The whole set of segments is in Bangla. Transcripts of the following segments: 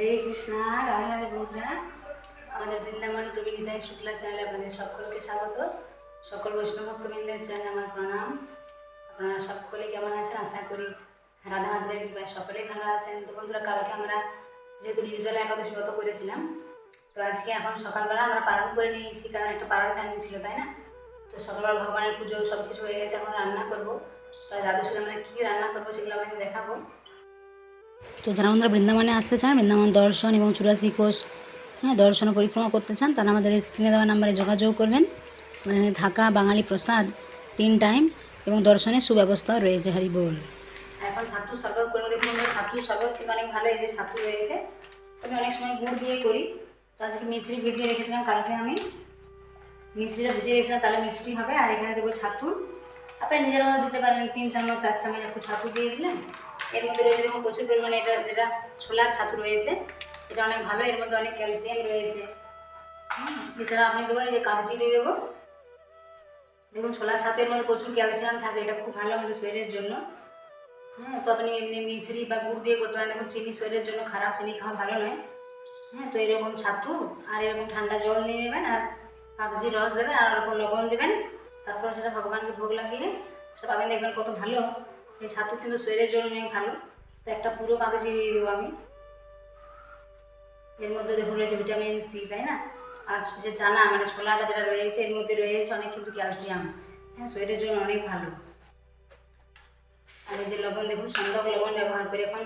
হরে কৃষ্ণা রাধে রাধে বন্ধুরা আমাদের বৃন্দাবন প্রবীণিতায় শুক্লা চ্যানেলে আপনাদের সকলকে স্বাগত। সকল বৈষ্ণব ভক্তবৃন্দের জন্য আমার প্রণাম। আপনারা সকলে কেমন আছেন? আশা করি রাধা মাধবের কৃপায় সকলেই ভালো আছেন। তো বন্ধুরা, কালকে আমরা যেহেতু নির্জলা একাদশী ব্রত করেছিলাম, তো আজকে এখন সকালবেলা আমরা পালন করে নিয়েছি, কারণ একটা পালন টাইম ছিল, তাই না? তো সকালবেলা ভগবানের পুজো সব কিছু হয়ে গেছে, এখন রান্না করব। তো সাথে আমরা কী রান্না করব সেগুলো আপনাদের দেখাবো। তো যারা বন্ধুরা বৃন্দাবনে আসতে চান, বৃন্দাবন দর্শন এবং চুরাশি কোষ হ্যাঁ দর্শন পরিক্রমা করতে চান, তারা আমাদের স্ক্রিনে দেওয়া নাম্বারে যোগাযোগ করবেন। এখানে থাকা বাঙালি প্রসাদ তিন টাইম এবং দর্শনের সুব্যবস্থাও রয়েছে হারি বল। এখন ছাত্র শরবত করে দেখুন ছাত্র শরবত কিন্তু অনেক ভালো এই যে ছাত্র রয়েছে। আমি অনেক সময় গুড় দিয়ে করি। তো আজকে মিছরি ভিজিয়ে রেখেছিলাম, কালকে আমি মিছরিটা ভিজিয়ে রেখেছিলাম, তাহলে মিষ্টি হবে। আর এখানে দেবো ছাতু। আপনারা নিজের মতো দিতে পারেন তিন চামচ, চার চামচ, একটু ছাতু দিয়ে দিলেন। এর মধ্যে রয়েছে দেখুন প্রচুর পরিমাণে এটা যেটা ছোলার ছাতু রয়েছে, এটা অনেক ভালো, এর মধ্যে অনেক ক্যালসিয়াম রয়েছে। এছাড়া আপনি দেবো এই যে কাগজি দিয়ে দেবো। দেখুন ছোলার ছাতুর মধ্যে প্রচুর ক্যালসিয়াম থাকে, এটা খুব ভালো আমাদের শরীরের জন্য। হ্যাঁ তো আপনি এমনি মিছরি বা গুড় দিয়ে করতে পারেন, দেখুন চিনি শরীরের জন্য খারাপ, চিনি খাওয়া ভালো নয়। হ্যাঁ তো এরকম ছাতু আর এরকম ঠান্ডা জল নিয়ে নেবেন আর কাগজি রস দেবেন আর অল্প লবণ দেবেন। তারপর সেটা ভগবানকে ভোগ লাগিয়ে সেটা পাবেন, দেখবেন কত ভালো। এই ছাতু কিন্তু শরীরের জন্য অনেক ভালো। তো একটা পুরো কাগজি দিয়ে দেবো আমি। এর মধ্যে দেখুন রয়েছে ভিটামিন সি, তাই না? আর যে চানা মানে ছোলাটা যেটা রয়েছে, এর মধ্যে রয়েছে অনেক কিন্তু ক্যালসিয়াম। হ্যাঁ শরীরের জন্য অনেক ভালো। আর এই যে লবণ দেখুন সন্দক লবণ ব্যবহার করে এখন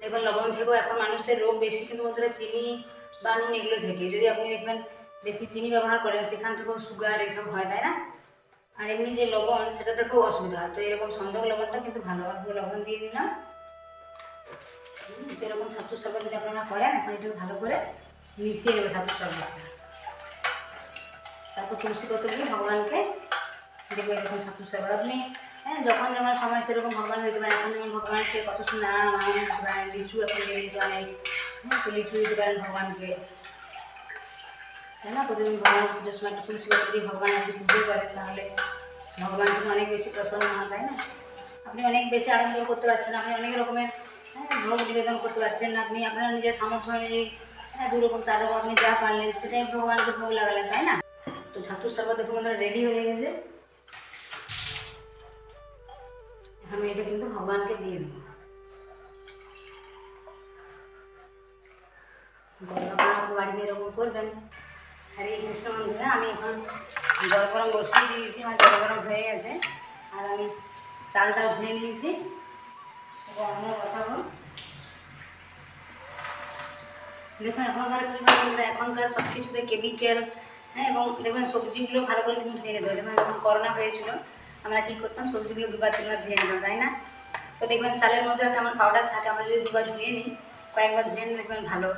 দেখবেন লবণ থেকেও এখন মানুষের রোগ বেশি কিন্তু বন্ধুরা চিনি বা নুন এগুলো থেকে। যদি আপনি দেখবেন বেশি চিনি ব্যবহার করেন, সেখান থেকেও সুগার এইসব হয়, তাই না? আর এমনি যে লবণ, সেটা খুব অসুবিধা হয়। তো এরকম সন্দেহ লবণটা কিন্তু ভালো অল্প লবণ দিয়ে দিলাম। তো এরকম ছাত্র শরবত যদি আপনারা করেন, এখন একটু ভালো করে মিশিয়ে নেবে ছাত্র শরবতটা তারপর তুলসী কতগুলো ভগবানকে দেবো এরকম ছাত্র শরবত আপনি হ্যাঁ যখন যেমন সময় সেরকম ভগবান দিতে পারেন। এখন যেমন ভগবানকে কত সুন্দর নানা নাম দিতে পারেন লিচু এখন বেরিয়েছে অনেক হ্যাঁ তো লিচু দিতে পারেন ভগবানকে। তাই না, প্রতিদিন ভগবান পুজোর সময় একটু তুলসী দিয়ে ভগবান যদি পুজো করে, তাহলে ভগবান কিন্তু অনেক বেশি প্রসন্ন হন, তাই না? আপনি অনেক বেশি আনন্দ করতে পারছেন, আপনি অনেক রকমের হ্যাঁ ভোগ নিবেদন করতে পারছেন, আপনি আপনার নিজের সামর্থ্য অনুযায়ী হ্যাঁ দু রকম চার আপনি যা পারলেন, সেটাই ভগবানকে ভোগ লাগালেন, তাই না? তো ছাত্র সর্বত দেখুন বন্ধুরা রেডি হয়ে গেছে। আমি এটা কিন্তু ভগবানকে দিয়ে দেবো। গরম আপনারা বাড়িতে এরকম করবেন। হরে কৃষ্ণ বন্ধুরা, আমি এখন জল গরম বসিয়ে দিয়েছি, আমার জল গরম হয়ে গেছে। আর আমি চালটা ধুয়ে নিয়েছি, এবার অন্য বসাবো। দেখুন, এখনকার কী এখনকার সব কিছুতে কেমিক্যাল হ্যাঁ এবং দেখবেন সবজিগুলো ভালো করে কিন্তু ধুয়ে নিতে হয় দেখবেন যখন করোনা হয়েছিল, আমরা কী করতাম, সবজিগুলো দুবার তিনবার ধুয়ে নিতাম, তাই না? তো দেখবেন, চালের মধ্যে একটা আমার পাউডার থাকে, আমরা যদি দুবার ধুয়ে নিই, কয়েকবার ধুয়ে নিই দেখবেন ভালো।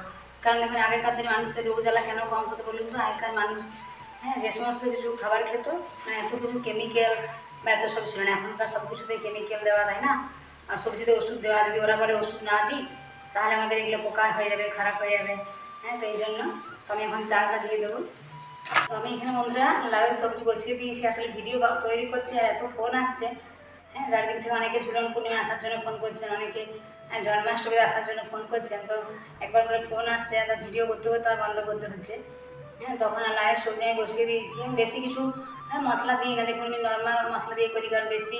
কারণ দেখবেন আগেকার দিনে মানুষের রোগ জ্বালা কেন কম হতো বলুন তো? আগেকার মানুষ হ্যাঁ যে সমস্ত কিছু খাবার খেত মানে এত কিছু কেমিক্যাল বা এত সব ছিল না। এখনকার সব কিছুতে কেমিক্যাল দেওয়া, তাই না? আর সবজিতে ওষুধ দেওয়া, যদি ওরা বলে ওষুধ না দিই, তাহলে আমাদের এগুলো পোকা হয়ে যাবে, খারাপ হয়ে যাবে। হ্যাঁ তো এই জন্য তো আমি এখন চালটা দিয়ে দেবো। তো আমি এখানে বন্ধুরা লাউয়ের সবজি বসিয়ে দিয়েছি, আসলে ভিডিও তৈরি করছি আর এত ফোন আসছে। হ্যাঁ চারিদিক থেকে অনেকে ঝুলন পূর্ণিমা আসার জন্য ফোন করছেন, অনেকে জন্মাষ্টমীতে আসার জন্য ফোন করছেন তো একবার করে ফোন আসছে আর ভিডিও করতে করতে আর বন্ধ করতে হচ্ছে। হ্যাঁ তখন আর লাউয়ের সবজি আমি বসিয়ে দিয়েছি। বেশি কিছু হ্যাঁ মশলা দিই না, দেখুন, আমি নর্মাল মশলা দিয়ে করি, কারণ বেশি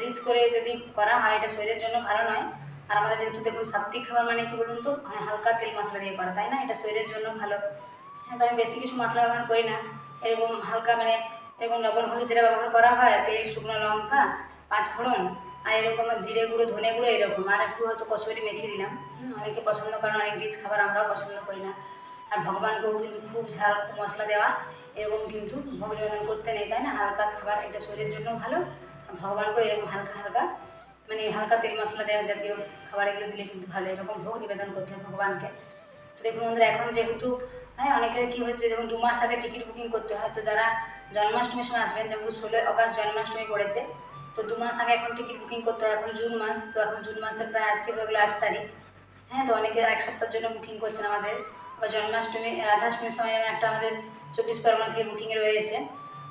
রিচ করে যদি করা হয়, এটা শরীরের জন্য ভালো নয়। আর আমাদের যেহেতু দেখুন সাত্বিক খাবার মানে কি বলুন তো? মানে হালকা তেল মশলা দিয়ে করা, তাই না? এটা শরীরের জন্য ভালো। হ্যাঁ তো আমি বেশি কিছু মশলা ব্যবহার করি না। এরকম হালকা মানে এরকম লবণ হলুদ যেটা ব্যবহার করা হয়, তেল, শুকনো লঙ্কা পাঁচ ফোড়ন আর এরকম জিরে গুঁড়ো, ধনে গুঁড়ো এরকম। আর একটু হয়তো কসুরি মেথি দিলাম। অনেকে পছন্দ করেন, অনেক রিচ খাবার আমরাও পছন্দ করি না। আর ভগবানকেও কিন্তু খুব ঝাল মশলা দেওয়া, এরকম কিন্তু ভোগ নিবেদন করতে নেই, তাই না? হালকা খাবার, এটা শরীরের জন্য ভালো। ভগবানকেও এরকম হালকা হালকা মানে হালকা তেল মশলা দেওয়া জাতীয় খাবার এগুলো দিলে কিন্তু ভালো, এরকম ভোগ নিবেদন করতে হয় ভগবানকে। তো দেখুন বন্ধুরা, এখন যেহেতু হ্যাঁ অনেকের কী হচ্ছে, দেখুন, দু মাস আগে টিকিট বুকিং করতে হয়। তো যারা জন্মাষ্টমীর সময় আসবেন, যেমন ষোলোই আগস্ট জন্মাষ্টমী পড়েছে তো দু মাস আগে এখন টিকিট বুকিং করতে হয়, এখন জুন মাস, তো এখন জুন মাসের প্রায় আজকে হয়ে গেলো আট তারিখ। হ্যাঁ তো অনেকে এক সপ্তাহের জন্য বুকিং করছেন আমাদের। বা জন্মাষ্টমী, রাধাষ্টমীর সময় যেমন একটা আমাদের চব্বিশ পরগনা থেকে বুকিংয়ে রয়েছে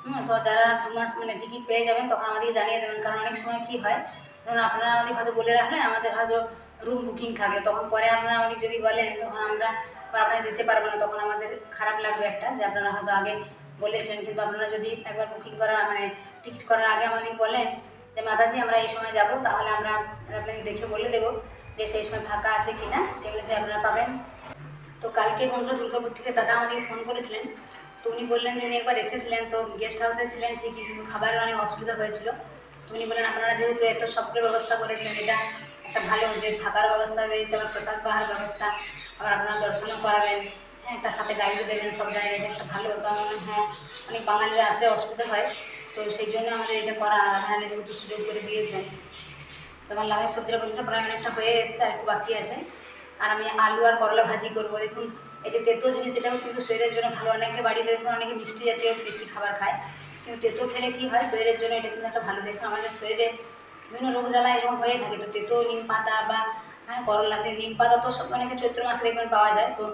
হুম, তো যারা দু মাস মানে টিকিট পেয়ে যাবেন, তখন আমাদেরকে জানিয়ে দেবেন। কারণ অনেক সময় কী হয়, ধরুন আপনারা আমাদের হয়তো বলে রাখলেন, আমাদের হয়তো রুম বুকিং থাকল। তখন পরে আপনারা আমাদের যদি বলেন, তখন আমরা আপনাদের দিতে পারব না। তখন আমাদের খারাপ লাগবে একটা, যে আপনারা হয়তো আগে বলেছেন কিন্তু আপনারা যদি একবার বুকিং করার মানে টিকিট করার আগে আমাদের বলেন যে মাতাজি, আমরা এই সময় যাব, তাহলে আমরা আপনাকে দেখে বলে দেবো যে সেই সময় ফাঁকা আছে কি না সেগুলো যে আপনারা পাবেন। তো কালকে বন্ধুরা দুর্গাপুর থেকে দাদা আমাদেরকে ফোন করেছিলেন। তো উনি বললেন যে উনি একবার এসেছিলেন, তো গেস্ট হাউসে ছিলেন ঠিকই, কিন্তু খাবারের অনেক অসুবিধা হয়েছিল। তো উনি বললেন, আপনারা যেহেতু এত সবগুলো ব্যবস্থা করেছেন, এটা একটা ভালো যে থাকার ব্যবস্থা রয়েছে, আবার প্রসাদ পাহাড় ব্যবস্থা, আবার আপনারা দর্শনও করাবেন হ্যাঁ তার সাথে গাইডও দেবেন সব জায়গায় একটা ভালো মনে হয়, অনেক বাঙালিরা আসতে অসুবিধা হয়। তো সেই জন্য আমাদের এটা করা রাধারানী যেহেতু সুযোগ করে দিয়েছেন তোমার লাভের সবজিটা বন্ধুরা প্রায় অনেকটা হয়ে এসছে আর একটু বাকি আছে। আর আমি আলু আর করলা ভাজি করব। দেখুন, এই যে তেতো জিনিস, এটাও কিন্তু শরীরের জন্য ভালো। অনেকে বাড়িতে দেখুন, অনেকে মিষ্টি জাতীয় বেশি খাবার খায়। কিন্তু তেতো খেলে কী হয়? শরীরের জন্য এটা কিন্তু একটা ভালো। দেখুন, আমাদের শরীরে বিভিন্ন রোগ জ্বালা এরকম হয়ে থাকে। তো তেতো, নিম পাতা বা হ্যাঁ করলাতে নিম পাতা তো সব অনেকে চৈত্র মাসে দেখবেন পাওয়া যায়। তো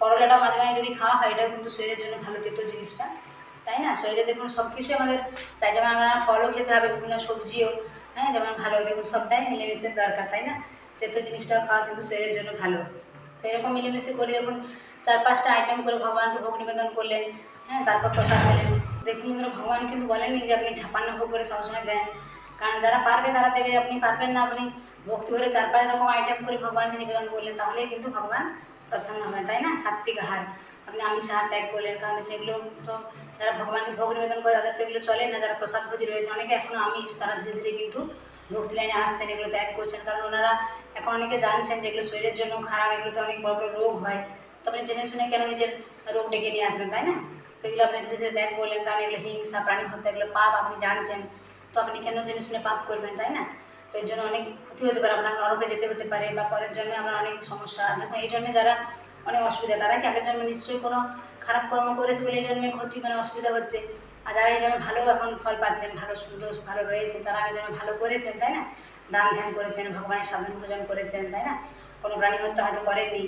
করলাটা মাঝে মাঝে যদি খাওয়া হয়, এটাও কিন্তু শরীরের জন্য ভালো তেতো জিনিসটা। তাই না? শরীরে দেখুন সব কিছুই আমাদের চাই। যেমন আমরা ফলও খেতে হবে, বিভিন্ন সবজিও হ্যাঁ? যেমন ভালো, দেখুন সবটাই মিলেমিশে দরকার, তাই না? তেতো জিনিসটা খাওয়া কিন্তু শরীরের জন্য ভালো। তো এরকম মিলেমিশে করে দেখুন চার পাঁচটা আইটেম করে ভগবানকে ভোগ নিবেদন করলেন হ্যাঁ? তারপর প্রসাদ দিলেন দেখুন বন্ধুরা, ভগবান কিন্তু বলেননি যে আপনি ছাপান্ন ভোগ করে সবসময় দেন। কারণ যারা পারবে তারা দেবে, আপনি পারবেন না, আপনি ভক্তি করে চার পাঁচ রকম আইটেম করে ভগবানকে নিবেদন করলেন, তাহলেই কিন্তু ভগবান প্রসন্ন হয়, তাই না? সাত্বিক আহার। আপনি আমিষ আহার ত্যাগ করলেন, কারণ দেখুন এগুলো তো যারা ভগবানকে ভোগ নিবেদন করে তাদের তো এগুলো চলে না, যারা প্রসাদ ভোজি রয়েছে, অনেকে এখনও আমিষ, তারা ধীরে ধীরে কিন্তু ভক্তি লাইনে আসছেন, এগুলো ত্যাগ করছেন, কারণ ওনারা এখন অনেকে জানছেন যে এগুলো শরীরের জন্য খারাপ, এগুলোতে অনেক বড় বড় রোগ হয়। তো আপনি জেনে শুনে কেন নিজের রোগ ডেকে নিয়ে আসবেন, তাই না? তো এগুলো আপনি ধীরে ধীরে ত্যাগ করলেন, কারণ এগুলো হিংসা, প্রাণী হত্যা, এগুলো পাপ, আপনি জানছেন। তো আপনি কেন জেনে শুনে পাপ করবেন, তাই না? তো এর জন্য অনেক ক্ষতি হতে পারে, আপনার নরকে যেতে হতে পারে, বা পরের জন্মে আমার অনেক সমস্যা। দেখুন, এই জন্মে যারা অনেক অসুবিধা। তারা কি আগের জন্মে নিশ্চয়ই কোনো খারাপ কর্ম করেছে বলে এই জন্মে ক্ষতি মানে অসুবিধা হচ্ছে? আর যারা এই জন্য ভালো এখন ফল পাচ্ছেন, ভালো সুন্দর, ভালো রয়েছে, তারা আগের জন্য ভালো করেছেন, তাই না? দান ধ্যান করেছেন, ভগবানের সাধন ভোজন করেছেন, তাই না? কোনো প্রাণী হত্যা হয়তো করেননি।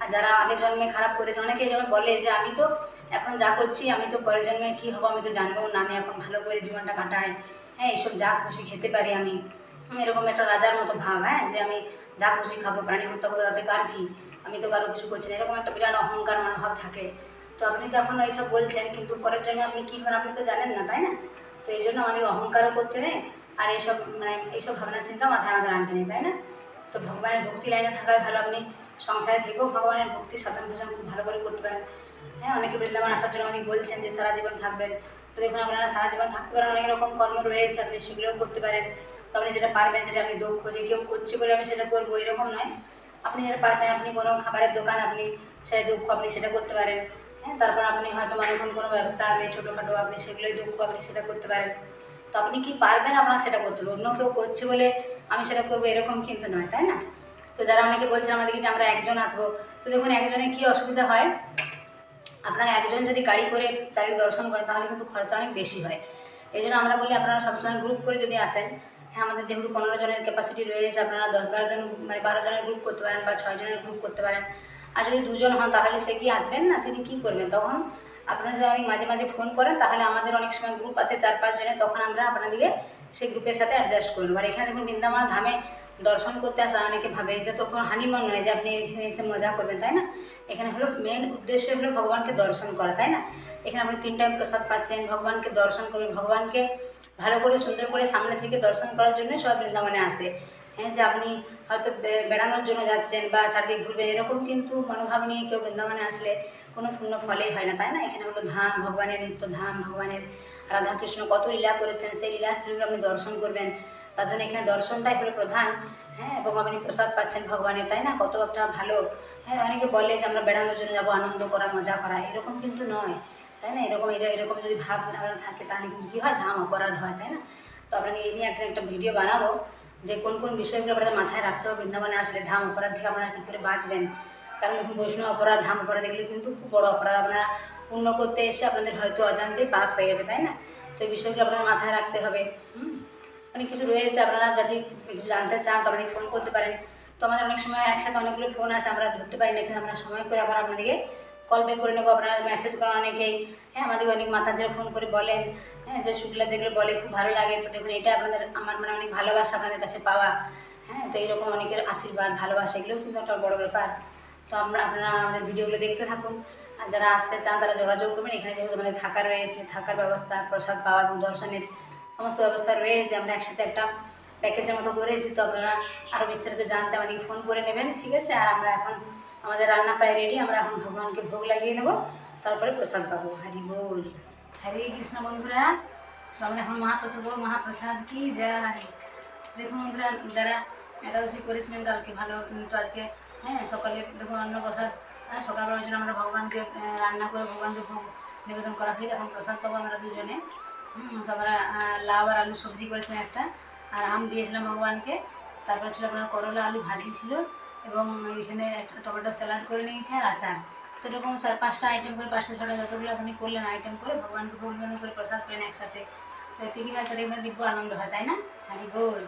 আর যারা আগের জন্মে খারাপ করেছে অনেকে জন্য বলে যে আমি তো এখন যা করছি, আমি তো পরের জন্মে কী হব আমি তো জানব না, আমি এখন ভালো করে জীবনটা কাটাই। হ্যাঁ এইসব যা খুশি খেতে পারি আমি। এরকম একটা রাজার মতো ভাব হ্যাঁ যে আমি যা খুশি খাব, প্রাণী হত্যা করব, তাতে কার কি? আমি তো কারও কিছু করছি না, এরকম একটা বিরাট অহংকার মনোভাব থাকে। তো আপনি তো এখন এইসব বলছেন, কিন্তু পরের জন্য আপনি কী হবেন আপনি তো জানেন না, তাই না? তো এই জন্য আমাদের অহংকারও করতে নেই আর এইসব মানে এইসব ভাবনা চিন্তা মাথায় আমাদের আনতে নেই, তাই না? তো ভগবানের ভক্তি লাইনে থাকায় ভালো, আপনি সংসারে থেকেও ভগবানের ভক্তি সাধন ভোজন খুব ভালো করে করতে পারেন। হ্যাঁ অনেকে বৃন্দাবন আসার জন্য আমাকে বলছেন যে সারা জীবন থাকবেন। তো দেখুন, আপনারা সারা জীবন থাকতে পারেন, অনেক রকম কর্ম রয়েছে, আপনি সেগুলোও করতে পারেন। তো আপনি যেটা পারবেন, যেটা আপনি দক্ষ যে কেউ করছে বলে আমি সেটা করব, এরকম নয়। আপনি যেটা পারবেন, আপনি কোনো খাবারের দোকান, আপনি সেটা দক্ষ আপনি সেটা করতে পারেন। হ্যাঁ তারপর আপনি হয়তো মানে কোনো কোনো ব্যবসা আছে ছোটোখাটো, আপনি সেগুলোই দক্ষ আপনি সেটা করতে পারেন। তো আপনি কি পারবেন আপনার সেটা করতে? হবে অন্য কেউ করছে বলে আমি সেটা করব এরকম কিন্তু নয়, তাই না? তো যারা অনেকে বলছেন আমাদেরকে যে আমরা একজন আসব, তো দেখুন একজনে কি অসুবিধা হয়? আপনারা একজন যদি গাড়ি করে চারিদিকে দর্শন করেন তাহলে কিন্তু খরচা অনেক বেশি হয়। এই জন্য আমরা বলি আপনারা সবসময় গ্রুপ করে যদি আসেন আমাদের যেহেতু পনেরো জনের ক্যাপাসিটি রয়েছে, আপনারা দশ বারো জন মানে বারো জনের গ্রুপ করতে পারেন বা ছয় জনের গ্রুপ করতে পারেন। আর যদি দুজন হন, তাহলে সে কি আসবেন না? তিনি কি করবেন? তখন আপনারা যদি অনেক মাঝে মাঝে ফোন করেন, তাহলে আমাদের অনেক সময় গ্রুপ আসে চার পাঁচ জনের, তখন আমরা আপনাদেরকে সেই গ্রুপের সাথে অ্যাডজাস্ট করে নেব। আর এখানে দেখুন, বৃন্দাবন ধামে দর্শন করতে আসা অনেকে ভাবে, এটা তো কোনো হানিমন নয় যে আপনি এখানে এসে মজা করবেন, তাই না? এখানে হলো মেন উদ্দেশ্য হলো ভগবানকে দর্শন করা, তাই না? এখানে আপনি তিন টাইম প্রসাদ পাচ্ছেন, ভগবানকে দর্শন করবেন, ভগবানকে ভালো করে, সুন্দর করে সামনে থেকে দর্শন করার জন্য সব বৃন্দাবনে আসে। হ্যাঁ যে আপনি হয়তো বেড়ানোর জন্য যাচ্ছেন বা চারদিকে ঘুরবেন, এরকম কিন্তু মনোভাব নিয়ে কেউ বৃন্দাবনে আসলে কোনো পূর্ণ ফলেই হয় না, তাই না? এখানে হলো ধাম, ভগবানের নিত্য ধাম, ভগবানের রাধাকৃষ্ণ কত লীলা করেছেন, সেই লীলা স্ত্রীগুলো আপনি দর্শন করবেন। তার জন্য এখানে দর্শনটাই হলো প্রধান। হ্যাঁ এবং আপনি প্রসাদ পাচ্ছেন ভগবানের, তাই না? কত একটা ভালো। হ্যাঁ অনেকে বলে যে আমরা বেড়ানোর জন্য যাব, আনন্দ করা, মজা করা, এরকম কিন্তু নয়। তাই না? এরকম এরা- এরকম যদি ভাব আপনার থাকে, তাহলে কিন্তু কী হয়? ধাম অপরাধ হয়, তাই না? তো আপনাকে এই নিয়ে একটা একটা ভিডিও বানাবো, যে কোন কোন বিষয়গুলো আপনাদের মাথায় রাখতে হবে বৃন্দাবনে আসলে ধাম অপরাধ থেকে আপনারা কী করে বাঁচবেন? কারণ দেখুন, বৈষ্ণব অপরাধ, ধাম অপরাধ এগুলো কিন্তু খুব বড় অপরাধ। আপনারা পূর্ণ করতে এসে আপনাদের হয়তো অজান্তে পাপ পেয়ে যাবে, তাই না? তো এই বিষয়গুলো আপনাদের মাথায় রাখতে হবে অনেক কিছু রয়েছে, আপনারা যদি কিছু জানতে চান, তো আমাদের ফোন করতে পারেন। তো আমাদের অনেক সময় একসাথে অনেকগুলো ফোন আছে, আমরা ধরতে পারি না, এখানে আমরা সময় করে আবার আপনাদেরকে কল ব্যাক করে নেব, আপনারা মেসেজ করেন অনেকেই। হ্যাঁ আমাদেরকে অনেক মাতাজিরা ফোন করে বলেন হ্যাঁ যে শুক্লা যেগুলো বলে, খুব ভালো লাগে। তো দেখুন, এটা আপনাদের, আমার মানে অনেক ভালোবাসা আপনাদের কাছে পাওয়া। হ্যাঁ তো এইরকম অনেকের আশীর্বাদ, ভালোবাসা, এগুলোও কিন্তু একটা বড় ব্যাপার। তো আমরা, আপনারা আমাদের ভিডিওগুলো দেখতে থাকুন। আর যারা আসতে চান, তারা যোগাযোগ করবেন। এখানে যেহেতু আমাদের থাকা রয়েছে, থাকার ব্যবস্থা, প্রসাদ পাওয়া এবং দর্শনের সমস্ত ব্যবস্থা রয়েছে। আমরা একসাথে একটা প্যাকেজের মতো করেছি। তো আপনারা আরও বিস্তারিত জানতে আমাদেরকে ফোন করে নেবেন, ঠিক আছে? আর আমরা এখন আমাদের রান্না প্রায় রেডি আমরা এখন ভগবানকে ভোগ লাগিয়ে নেব তারপরে প্রসাদ পাবো। হরি বল। হরে কৃষ্ণ বন্ধুরা আমরা এখন মহাপ্রসাদ পাবো। মহাপ্রসাদ কি যায়? দেখুন বন্ধুরা যারা একাদশী করেছিলেন কালকে ভালো তো আজকে হ্যাঁ সকালে দেখুন অন্ন প্রসাদ হ্যাঁ সকালবেলার জন্য আমরা ভগবানকে রান্না করে ভগবানকে ভোগ নিবেদন করা হয়েছে। এখন প্রসাদ পাবো আমরা দুজনে। হুম, তো আমরা লাউ আর আলু সবজি করেছিলাম একটা আর আম দিয়েছিলাম ভগবানকে। তারপর ছিল আপনার করলা আলু ভাজি ছিল। এবং এখানে একটা টমেটো স্যালাড করে নিয়েছি আর আচার। তো এরকম চার পাঁচটা আইটেম করে পাঁচটা ছটা যতগুলো আপনি করলেন আইটেম করে ভগবানকে ভোগ নিবেদন করে প্রসাদ পেলেন একসাথে। তো এতে কি একটা দেখবেন দিব্য আনন্দ হয় তাই না? হারি বল।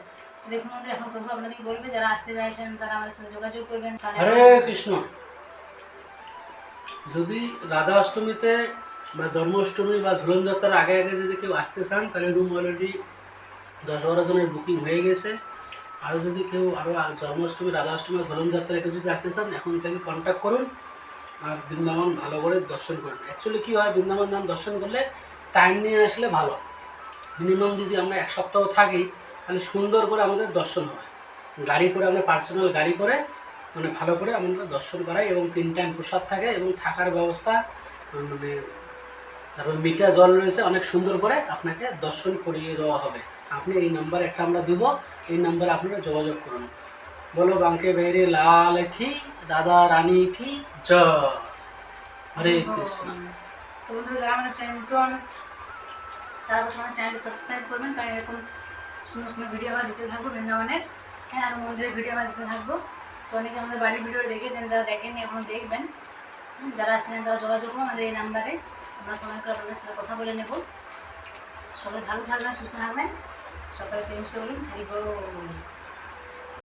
দেখুন আমাদের এখন প্রভু আপনাদেরকে বলবে যারা আসতে চাইছেন তারা আমাদের সাথে যোগাযোগ করবেন। হরে কৃষ্ণ। যদি রাধা অষ্টমীতে বা জন্মাষ্টমী বা ঝুলন যাত্রার আগে আগে যদি কেউ আসতে চান তাহলে রুম অলরেডি দশ বারো জনের বুকিং হয়ে গেছে। আরও যদি কেউ আরও জন্মাষ্টমী রাধা অষ্টমী বা ঝুলন কেউ যদি আসতে চান, এখন থেকে কন্ট্যাক্ট করুন আর বৃন্দাবন ভালো করে দর্শন করুন। অ্যাকচুয়ালি কী হয়, বৃন্দাবন ধাম দর্শন করলে টাইম নিয়ে আসলে ভালো। মিনিমাম যদি আমরা এক সপ্তাহ থাকি, তাহলে সুন্দর করে আমাদের দর্শন হয় গাড়ি করে আমরা পার্সোনাল গাড়ি করে মানে ভালো করে আমরা দর্শন করাই এবং তিন টাইম প্রসাদ থাকে এবং থাকার ব্যবস্থা মানে তারপর মিঠা জল রয়েছে, অনেক সুন্দর করে আপনাকে দর্শন করিয়ে দেওয়া হবে। আপনি এই নাম্বার একটা আমরা দিব এই নাম্বারে আপনারা যোগাযোগ করুন। বলো বাঙ্কে বেরে লাল কি দাদা রানী কি জয়। হরে কৃষ্ণ। তো বন্ধুরা যারা আমাদের চ্যানেল নতুন তারা অবশ্যই আমাদের চ্যানেলটি সাবস্ক্রাইব করবেন কারণ এরকম সুন্দর সুন্দর ভিডিও আমরা দিতে থাকব বৃন্দাবনের। হ্যাঁ আর মন্দিরের ভিডিও আমরা দিতে থাকব। তো অনেকে আমাদের বাড়ির ভিডিও দেখেছেন যারা দেখেননি এখন দেখবেন। যারা আসছেন তারা যোগাযোগ করুন আমাদের এই নাম্বারে আমরা সময় করে আপনাদের সাথে কথা বলে নেব। সবাই ভালো থাকবেন সুস্থ থাকবেন। সকালে প্রেম সে বলুন হরি বল